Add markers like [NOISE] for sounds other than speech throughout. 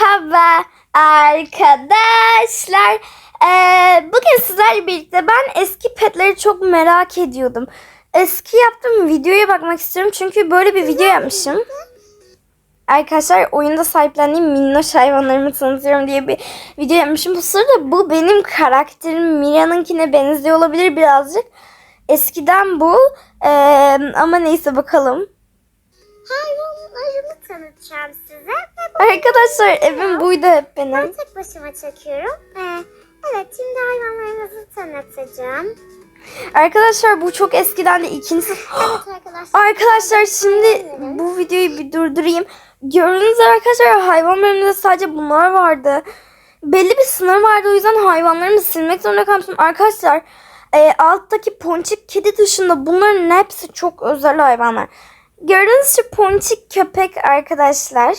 Merhaba arkadaşlar. Ee, bugün sizlerle birlikte ben eski petleri çok merak ediyordum. Eski yaptığım videoya bakmak istiyorum çünkü böyle bir video yapmışım. Arkadaşlar oyunda sahiplendiğim minnoş hayvanlarımı tanıtıyorum diye bir video yapmışım. Bu sırada bu benim karakterim Mira'nınkine benziyor olabilir birazcık. Eskiden bu Ee, ama neyse bakalım. Hayvanlarımı tanıtacağım size. Arkadaşlar evim buydu hep ben benim. tek başıma çekiyorum. Ee, evet şimdi hayvanlarımızı tanıtacağım. Arkadaşlar bu çok eskiden de ikinci sınıf- Evet [GASPS] arkadaşlar. Arkadaşlar şimdi bu videoyu bir durdurayım. Gördüğünüz arkadaşlar hayvan bölümünde sadece bunlar vardı. Belli bir sınır vardı o yüzden hayvanlarımı silmek zorunda kalmıştım. Arkadaşlar e, alttaki ponçik kedi dışında bunların hepsi çok özel hayvanlar. Gördüğünüz şu ponçik köpek arkadaşlar.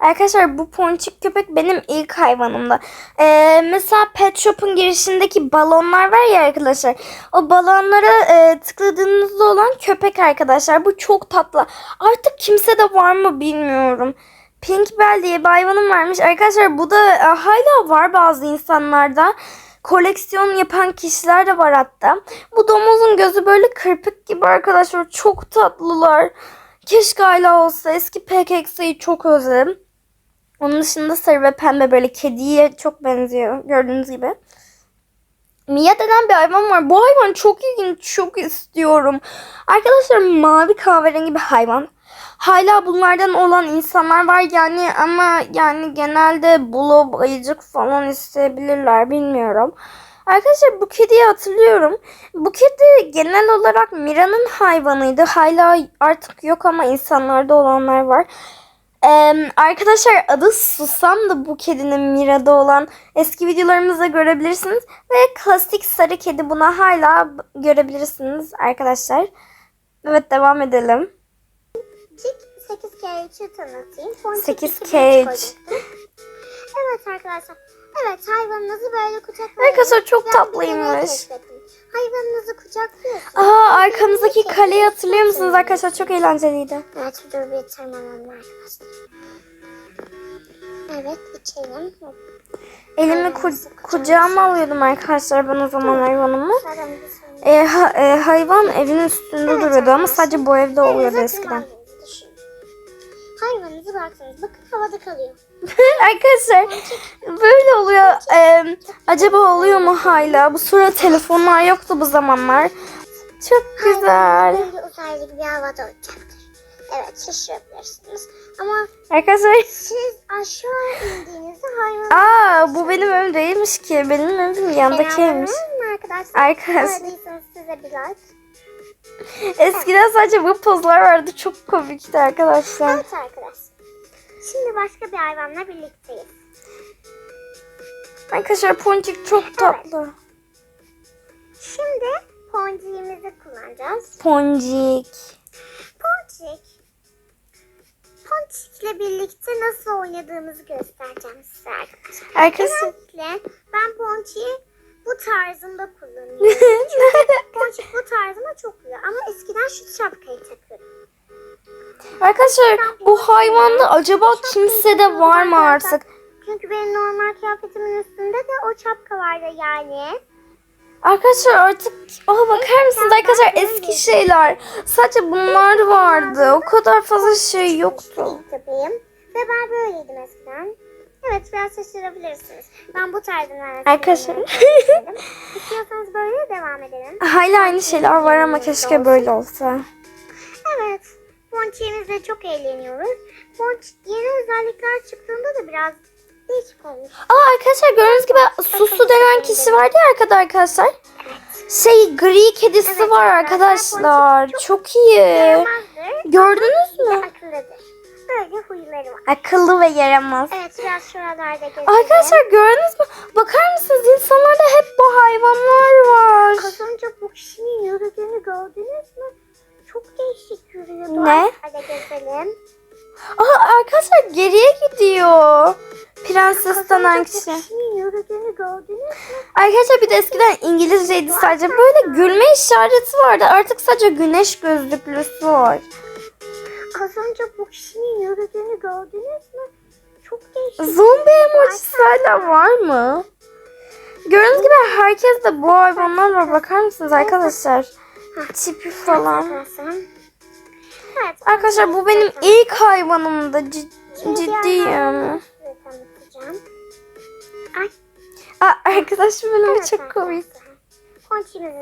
Arkadaşlar bu ponçik köpek benim ilk hayvanımdı. Ee, mesela pet shop'un girişindeki balonlar var ya arkadaşlar. O balonlara e, tıkladığınızda olan köpek arkadaşlar. Bu çok tatlı. Artık kimse de var mı bilmiyorum. Pink Bell diye bir hayvanım varmış. Arkadaşlar bu da e, hala var bazı insanlarda. Koleksiyon yapan kişiler de var hatta. Bu domuzun gözü böyle kırpık gibi arkadaşlar. Çok tatlılar. Keşke hala olsa. Eski PKX'yi çok özledim. Onun dışında sarı ve pembe böyle kediye çok benziyor gördüğünüz gibi. Mia denen bir hayvan var. Bu hayvan çok ilginç. Çok istiyorum. Arkadaşlar mavi kahverengi bir hayvan. Hala bunlardan olan insanlar var yani ama yani genelde blob, ayıcık falan isteyebilirler bilmiyorum. Arkadaşlar bu kediyi hatırlıyorum. Bu kedi genel olarak Mira'nın hayvanıydı. Hala artık yok ama insanlarda olanlar var. Ee, arkadaşlar adı Susam da bu kedinin Mira'da olan eski videolarımızda görebilirsiniz. Ve klasik sarı kedi buna hala görebilirsiniz arkadaşlar. Evet devam edelim. Cik 8 kere 3'ü tanıtayım. Ponçik 8 iki kere beş üç. koydum. Evet arkadaşlar. Evet hayvanınızı böyle kucaklayın. Arkadaşlar çok tatlıymış. Hayvanınızı kucaklıyorsunuz. Aa arkamızdaki kaleyi hatırlıyor musunuz arkadaşlar? Çok eğlenceliydi. Evet dur bir tırmanalım arkadaşlar. Evet içelim. Elimi ku- kucağıma alıyordum arkadaşlar ben o zaman hayvanımı. Ee, ha- e, hayvan evin üstünde duruyordu ama sadece bu evde oluyordu eskiden. Hayvanınızı bıraktınız. Bakın havada kalıyor. [LAUGHS] Arkadaşlar böyle oluyor. Ee, acaba oluyor mu hala? Bu sıra telefonlar yoktu bu zamanlar. Çok güzel. Böyle uzaylı gibi havada uçacaktır. Evet şaşırabilirsiniz. Ama Arkadaşlar siz aşağı indiğinizde hayvan... aa bu benim evim değilmiş ki. Benim evim yandaki evmiş. Arkadaşlar? Arkadaşlar size bir like. eskiden sadece bu pozlar vardı. Çok komikti arkadaşlar. Evet arkadaşlar. Şimdi başka bir hayvanla birlikteyiz. Arkadaşlar Ponçik çok tatlı. Şimdi ponciğimizi kullanacağız. Poncik. Ponçik. Ponçik'le birlikte nasıl oynadığımızı göstereceğim size arkadaşlar. Arkadaşlar Genellikle ben Ponçik'i bu tarzında kullanıyorum. [LAUGHS] Ponçik bu tarzıma çok uyuyor. Ama eskiden şu şapkayı takıyordum. Arkadaşlar bu hayvanda acaba kimse de var mı artık? Çünkü benim normal kıyafetimin üstünde de o şapka vardı yani. Arkadaşlar artık Aa bakar mısınız arkadaşlar eski şeyler. Sadece bunlar vardı. O kadar fazla şey yoktu. Tabii. Ve ben böyleydim eskiden. Evet biraz şaşırabilirsiniz. Ben bu tarzından Arkadaşlar. [LAUGHS] İstiyorsanız böyle devam edelim. Hala aynı şeyler var ama keşke böyle olsa. Evet. Ponçiğimizle çok eğleniyoruz. Ponç yeni özellikler çıktığında da biraz değişik olmuş. Aa arkadaşlar gördüğünüz gibi Susu denen kişi vardı ya arkada arkadaşlar. Şey gri kedisi Evet, var arkadaşlar, arkadaşlar. Çok iyi. Yaramazdır. Gördünüz mü? akıllıdır. Böyle huyları var. Akıllı ve yaramaz. Evet biraz şuralarda gezelim. Arkadaşlar gördünüz mü? Bakar mısınız? İnsanlarda hep bu hayvanlar var. Kazanca bu kişinin yürüdüğünü gördünüz mü? Çok değişik yürüyordu. Ne? Hadi gezelim. Aa arkadaşlar geriye gidiyor. Prenses denen Bu kişi. kişinin yürüdüğünü gördünüz mü? Arkadaşlar bir de eskiden İngilizceydi sadece. Böyle gülme işareti vardı. Artık sadece güneş gözlüklüsü var. az önce bu kişinin yürüdüğünü gördünüz mü? Çok değişik. Zombi emojisi hala var mı? Gördüğünüz gibi herkes de bu hayvanlar var. Bakar mısınız arkadaşlar? Tipi falan. Evet. Arkadaşlar bu benim ilk. Cid- Şimdi diğer ciddiyim. Aa, arkadaşım benim evet çok komik. Ponçimizi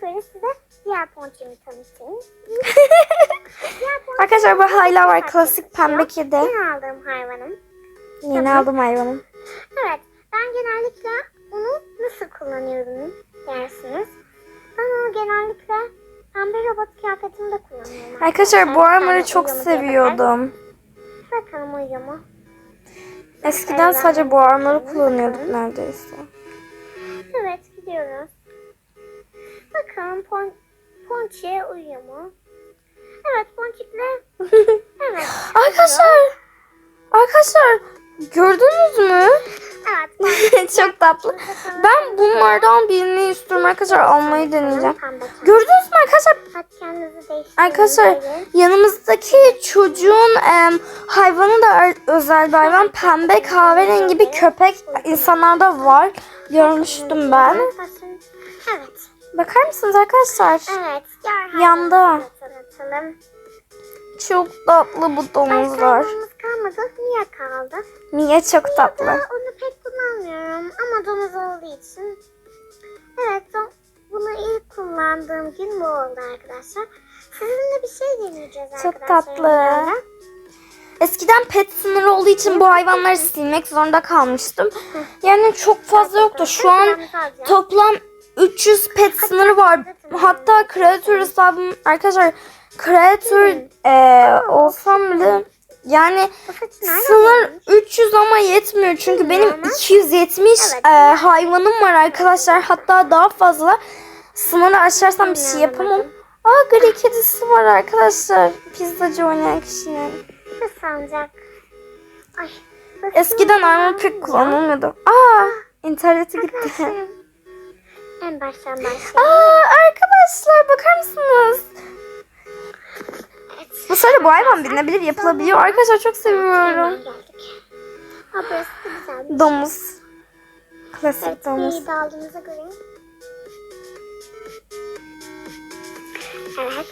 göre size diğer ponçimi tanıtayım. [LAUGHS] Arkadaşlar bu hala var. Klasik pembe kedi. Yeni aldığım hayvanım. Yeni aldım hayvanım. Evet, ben genellikle onu nasıl kullanıyorum dersiniz. Ben onu genellikle pembe robot kıyafetimde kullanıyorum. Arkadaşlar bu armor'ı çok seviyordum. Bakalım uyuyor mu? Eskiden sadece bu armor'ı kullanıyorduk neredeyse. Evet, gidiyoruz. Bakalım pon Ponçi'ye uyuyor mu? Evet, Ponçik'le [LAUGHS] evet. Arkadaşlar, arkadaşlar gördünüz mü? [LAUGHS] Çok tatlı. Ben bunlardan birini istiyorum arkadaşlar almayı deneyeceğim. Gördünüz mü arkadaşlar? Arkadaşlar yanımızdaki çocuğun em, hayvanı da özel bir hayvan. Pembe kahverengi bir köpek insanlarda var. Görmüştüm ben. Evet. Bakar mısınız arkadaşlar? Evet. Yanda. tanıtalım. Çok tatlı bu domuzlar. Hayvanımız kalmadı. Niye kaldı? Mia çok Ben tatlı. onu pek kullanmıyorum ama domuz olduğu için. Evet bunu ilk kullandığım gün bu oldu arkadaşlar. Sizinle bir şey deneyeceğiz Çok arkadaşlar. tatlı. böyle. Eskiden pet sınırı olduğu için bu hayvanları silmek zorunda kalmıştım. Yani çok fazla yoktu. Şu an toplam 300 pet sınırı var. Hatta kreatör hesabım arkadaşlar kreatör eee olsam bile yani sınır bulmuş? 300 ama yetmiyor. Çünkü benim Bilmiyorum. 270 Evet. eee, hayvanım var arkadaşlar. Hatta daha fazla. Sınırı aşarsam bir şey yapamam. Aa gri kedisi var arkadaşlar. Pizzacı oynayan kişinin. Sancak. Ay. Eskiden armor pek kullanılmıyordu. Aa interneti gitti. En baştan başlayalım. Aa arkadaşlar bakar mısınız? Evet. Bu sırada bu hayvan bilinebilir yapılabiliyor. Arkadaşlar çok seviyorum. Hemen geldik. Ha burası da güzel bir Domuz. Klasik Evet, domuz. iyi daldığınıza göre. Evet.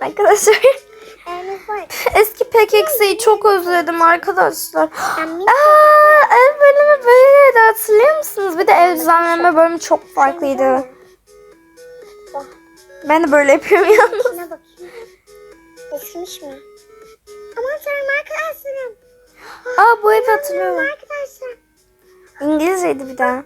Arkadaşlar eski PKX'yi çok özledim arkadaşlar. Aa, ev bölümü böyleydi hatırlıyor musunuz? Bir de ev düzenleme bölümü çok farklıydı. Oh, Ben de böyle yapıyorum yalnız. Eskimiş mi? Aman tanrım arkadaşlarım. Aa bu evi hatırlıyorum. Arkadaşlar. İngilizceydi bir daha.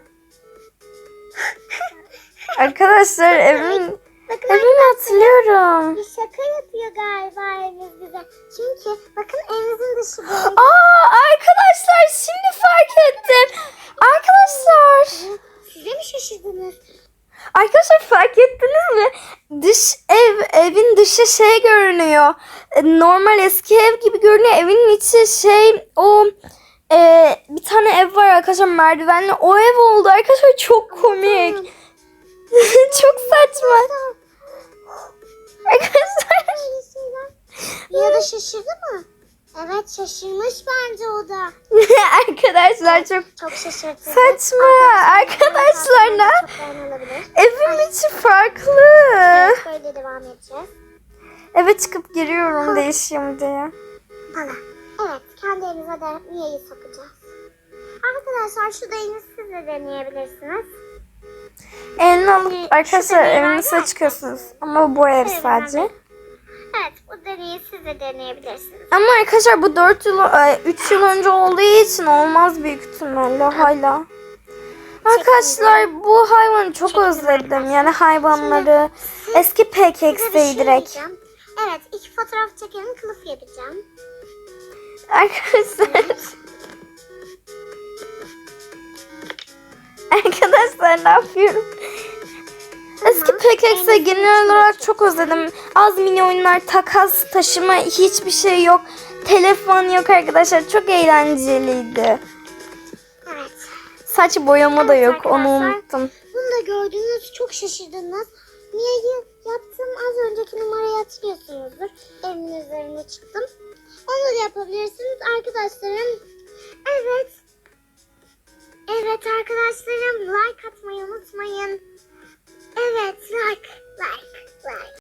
Arkadaşlar evim, Bakın evimi hatırlıyorum. bir şaka yapıyor galiba evimiz bize. Çünkü bakın evimizin dışı böyle. [GASPS] Aa arkadaşlar şimdi fark ettim. Arkadaşlar. Size mi şaşırdınız? Arkadaşlar fark ettiniz mi? Dış ev, şey görünüyor. E, Normal eski ev gibi görünüyor. Evin içi şey o e, bir tane ev var arkadaşlar merdivenli. O ev oldu arkadaşlar çok komik. [LAUGHS] çok saçma. Arkadaşlar. Ya da şaşırdı mı? Evet şaşırmış bence o da. [LAUGHS] arkadaşlar çok Çok şaşırtıcı. saçma. Arkadaşlar ne? Evin içi farklı. Evet böyle devam edeceğiz. Eve çıkıp giriyorum değişiyorum diye. Bana. Evet kendi elinize de Mia'yı sokacağız. Arkadaşlar şu değini siz de deneyebilirsiniz. Elini alıp Şu arkadaşlar evinize çıkıyorsunuz. Ama bu ev Evet, sadece. evet. Evet bu deneyi siz de deneyebilirsiniz. Ama arkadaşlar bu 4 yıl, 3 yıl önce olduğu için olmaz büyük ihtimalle hala. Arkadaşlar bu hayvanı çok Çektim özledim. Yani hayvanları. Eski bir şey PKX'teydi direkt. Evet iki fotoğraf çekelim kılıf yapacağım. Arkadaşlar. [LAUGHS] Arkadaşlar ne yapıyorum? Eski PKX'i genel olarak çok özledim. Az mini oyunlar, takas, taşıma hiçbir şey yok. Telefon yok arkadaşlar. Çok eğlenceliydi. Evet. Saç boyama da Evet yok. Onu arkadaşlar. unuttum. Bunu da gördünüz çok şaşırdınız. Mia'yı yaptığım az önceki numarayı hatırlıyorsunuzdur. Evimin üzerine çıktım. Onu da yapabilirsiniz arkadaşlarım. Evet. Evet arkadaşlarım like atmayı unutmayın. Evet like like like.